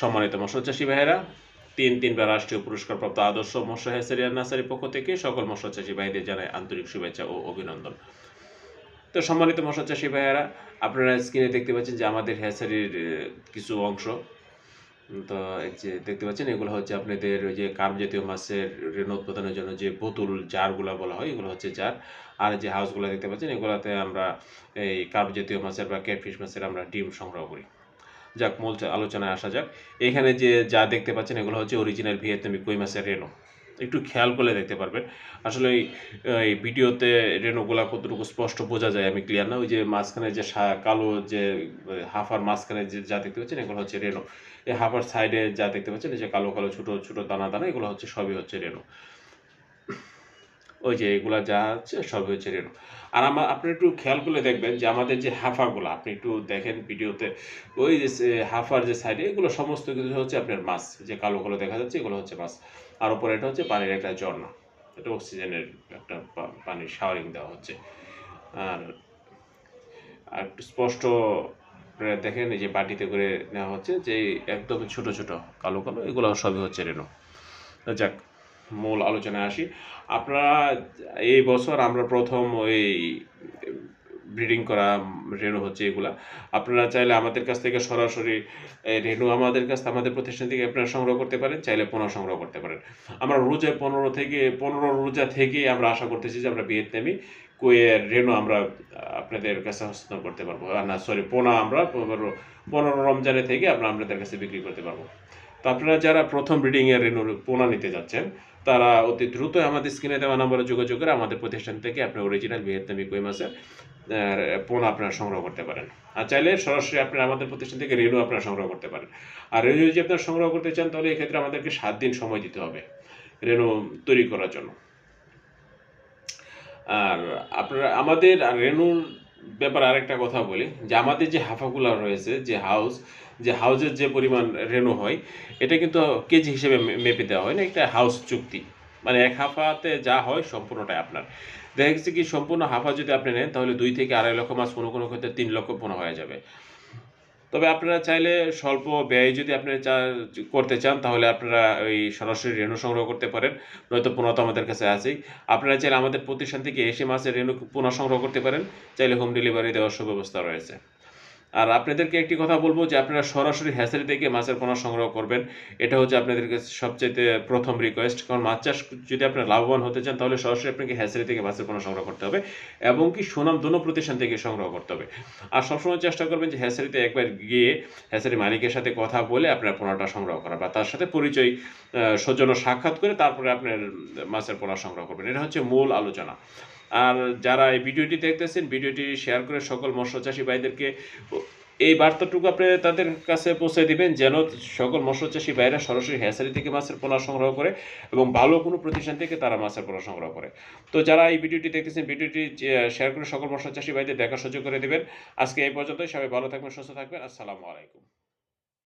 সম্মানিত মৎস্য চাষী ভাইয়েরা তিন তিনবার রাষ্ট্রীয় পুরস্কারপ্রাপ্ত আদর্শ মৎস্য হ্যাসারি আর নার্সারির পক্ষ থেকে সকল মৎস্য চাষী ভাইদের জানায় আন্তরিক শুভেচ্ছা ও অভিনন্দন। তো সম্মানিত মৎস্য চাষী ভাইয়েরা আপনারা স্ক্রিনে দেখতে পাচ্ছেন যে আমাদের হ্যাসারির আহ, কিছু অংশ। তো যে দেখতে পাচ্ছেন এগুলো হচ্ছে আপনাদের ওই যে কার্প জাতীয় মাছের ঋণ উৎপাদনের জন্য যে বোতল জারগুলো বলা হয় এগুলো হচ্ছে জার। আর যে হাউসগুলো দেখতে পাচ্ছেন এগুলোতে আমরা এই কার্প জাতীয় মাছের বা ক্যাটফিশ মাছের আমরা ডিম সংগ্রহ করি। যাক, মূল আলোচনায় আসা যাক। এখানে যে যা দেখতে পাচ্ছেন, এগুলো হচ্ছে অরিজিনাল ভিয়েতনামি কই মাছের রেনো একটু খেয়াল করলে দেখতে পারবেন। আসলে এই ভিডিওতে রেনোগুলা কতটুকু স্পষ্ট বোঝা যায় আমি ক্লিয়ার না। ওই যে মাঝখানে যে কালো যে, হাফার মাঝখানে যে যা দেখতে পাচ্ছেন, এগুলো হচ্ছে রেনো এই হাফার সাইডে যা দেখতে পাচ্ছেন, এই যে কালো কালো ছোট ছোট দানা দানা, এগুলো হচ্ছে সবই হচ্ছে রেনো ওই যে এগুলা যা হচ্ছে সবই হচ্ছে রেনো। আর আমার আপনি একটু খেয়াল করলে দেখবেন যে আমাদের যে হাফাগুলো, আপনি একটু দেখেন ভিডিওতে, ওই যে হাফার যে সাইডে, এগুলো সমস্ত কিছু হচ্ছে আপনার মাছ, যে কালো কালো দেখা যাচ্ছে, এগুলো হচ্ছে মাছ। আর উপরে এটা হচ্ছে পানির একটা ঝর্ণা, এটা অক্সিজেনের একটা পানির শাওয়ারিং দেওয়া হচ্ছে। আর আর একটু স্পষ্ট দেখেন, এই যে বাটিতে করে নেওয়া হচ্ছে, যে একদম ছোট ছোট, কালো কালো, এগুলো সবই হচ্ছে রেনো। যাক মূল আলোচনায় আসি। আপনারা এই বছর আমরা প্রথম ওই ব্রিডিং করা রেনু হচ্ছে এগুলা। আপনারা চাইলে আমাদের কাছ থেকে সরাসরি রেনু আমাদের কাছ থেকে, আমাদের প্রতিষ্ঠান থেকে আপনারা সংগ্রহ করতে পারেন, চাইলে পোনা সংগ্রহ করতে পারেন। আমরা রোজা পনেরো থেকে, পনেরো রোজা থেকেই আমরা আশা করতেছি যে আমরা ভিয়েতনামি কুয়ের রেনু আমরা আপনাদের কাছে হস্তান্তর করতে পারব। না সরি পোনা আমরা পনেরো রমজানের থেকে আমরা আপনাদের কাছে বিক্রি করতে পারব। আপনারা যারা প্রথম ব্রিডিংয়ের রেনু পোনা নিতে যাচ্ছেন, তারা অতি দ্রুত আমাদের স্ক্রিনে দেওয়া নাম্বারে যোগাযোগ করে আমাদের প্রতিষ্ঠান থেকে আপনি অরিজিনাল ভিয়েতনামি কই মাছের পোনা আপনারা সংগ্রহ করতে পারেন। আর চাইলে সরাসরি আপনারা আমাদের প্রতিষ্ঠান থেকে রেনু আপনারা সংগ্রহ করতে পারেন। আর রেনু যদি আপনারা সংগ্রহ করতে চান, তাহলে এক্ষেত্রে আমাদেরকে সাত দিন সময় দিতে হবে রেনু তৈরি করার জন্য। আর আপনারা আমাদের রেনুর ব্যাপারে আরেকটা কথা বলি, যে আমাদের যে হাফাগুলা রয়েছে, যে হাউস যে হাউজের যে পরিমাণ রেনু হয়, এটা কিন্তু কেজি হিসেবে মেপে দেওয়া হয় না একটা হাউস চুক্তি। মানে এক হাফাতে যা হয় সম্পূর্ণটাই আপনার। দেখা গেছে কি, সম্পূর্ণ হাফা যদি আপনি নেন, তাহলে দুই থেকে আড়াই লক্ষ মাছ কোনো কোনো ক্ষেত্রে তিন লক্ষ পোনা হয়ে যাবে। তবে আপনারা চাইলে স্বল্প ব্যয় যদি আপনারা করতে চান, তাহলে আপনারা ওই সরাসরি রেণু সংগ্রহ করতে পারেন। নয়তো পোনা তো আমাদের কাছে আছেই। আপনারা চাইলে আমাদের প্রতিষ্ঠান থেকে এসে মাছের রেণু পুনঃ সংগ্রহ করতে পারেন। চাইলে হোম ডেলিভারি দেওয়ার সুব্যবস্থা রয়েছে। আর আপনাদেরকে একটি কথা বলব যে আপনারা সরাসরি হ্যাচারি থেকে মাছের পোনা সংগ্রহ করবেন। এটা হচ্ছে আপনাদেরকে সবচেয়ে প্রথম রিকোয়েস্ট কারণ মাছ চাষ যদি আপনারা লাভবান হতে চান, তাহলে সরাসরি আপনাকে হ্যাচারি থেকে মাছের পোনা সংগ্রহ করতে হবে এবং কি সুনাম দোনো প্রতিষ্ঠান থেকে সংগ্রহ করতে হবে। আর সবসময় চেষ্টা করবেন যে হ্যাচারিতে একবার গিয়ে হ্যাচারি মালিকের সাথে কথা বলে আপনার পোনাটা সংগ্রহ করা বা তার সাথে পরিচয় সৌজন্য সাক্ষাৎ করে তারপরে আপনার মাছের পোনা সংগ্রহ করবেন। এটা হচ্ছে মূল আলোচনা। আর যারা এই ভিডিওটি দেখতেছেন, ভিডিওটি শেয়ার করে সকল মৎস্য চাষী ভাইদেরকে এই বার্তাটুকু আপনি তাদের কাছে পৌঁছে দিবেন, যেন সকল মৎস্য চাষী ভাইরা সরাসরি হ্যাচারি থেকে মাছের পোনা সংগ্রহ করে এবং ভালো কোনো প্রতিষ্ঠান থেকে তারা মাছের পোনা সংগ্রহ করে। তো যারা এই ভিডিওটি দেখতেছেন, ভিডিওটি শেয়ার করে সকল মৎস্য চাষী ভাইদের দেখা সুযোগ করে দেবেন। আজকে এই পর্যন্তই, সবাই ভালো থাকবেন, সুস্থ থাকবেন, আসসালামু আলাইকুম।